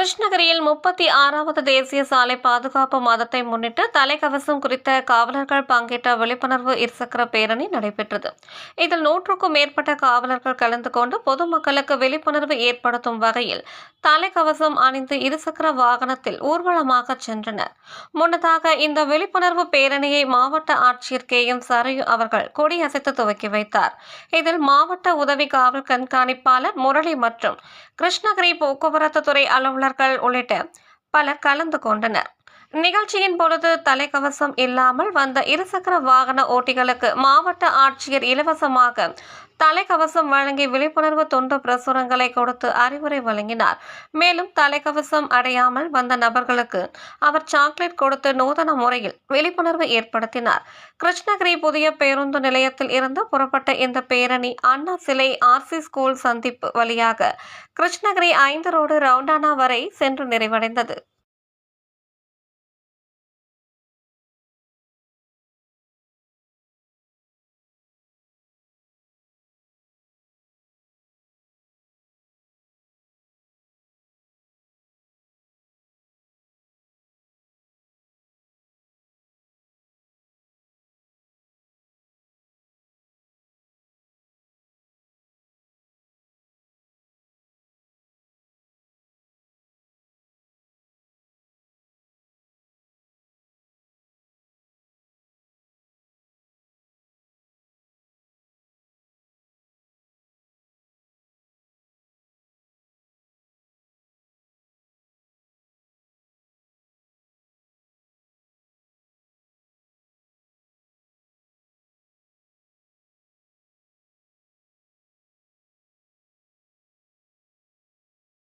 கிருஷ்ணகிரியில் முப்பத்தி ஆறாவது தேசிய சாலை பாதுகாப்பு மாதத்தை முன்னிட்டு தலைக்கவசம் குறித்த காவலர்கள் பங்கேற்ற விழிப்புணர்வு இருசக்கர பேரணி நடைபெற்றது. இதில் நூற்றுக்கும் மேற்பட்ட காவலர்கள் கலந்து கொண்டு பொதுமக்களுக்கு விழிப்புணர்வு ஏற்படுத்தும் வகையில் தலைக்கவசம் அணிந்து இருசக்கர வாகனத்தில் ஊர்வலமாக சென்றனர். முன்னதாக இந்த விழிப்புணர்வு பேரணியை மாவட்ட ஆட்சியர் கே. எம். சரையு அவர்கள் கொடியசைத்து துவக்கி வைத்தார். இதில் மாவட்ட உதவி காவல் கண்காணிப்பாளர் முரளி மற்றும் கிருஷ்ணகிரி போக்குவரத்து துறை அலுவலர் அலுவலர்கள் உள்ளிட்ட பலர் கலந்து கொண்டனர். நிகழ்ச்சியின் பொழுது தலைக்கவசம் இல்லாமல் வந்த இருசக்கர வாகன ஓட்டிகளுக்கு மாவட்ட ஆட்சியர் இலவசமாக தலைக்கவசம் வழங்கி விழிப்புணர்வு தொண்டு பிரசுரங்களை கொடுத்து அறிவுரை வழங்கினார். மேலும் தலைக்கவசம் அடையாமல் வந்த நபர்களுக்கு அவர் சாக்லேட் கொடுத்து நூதன முறையில் விழிப்புணர்வு ஏற்படுத்தினார். கிருஷ்ணகிரி புதிய பேருந்து நிலையத்தில் இருந்து புறப்பட்ட இந்த பேரணி அண்ணா சிலை ஆர்சி ஸ்கூல் சந்திப்பு வழியாக கிருஷ்ணகிரி ஐந்து ரோடு ரவுண்டானா வரை சென்று நிறைவடைந்தது.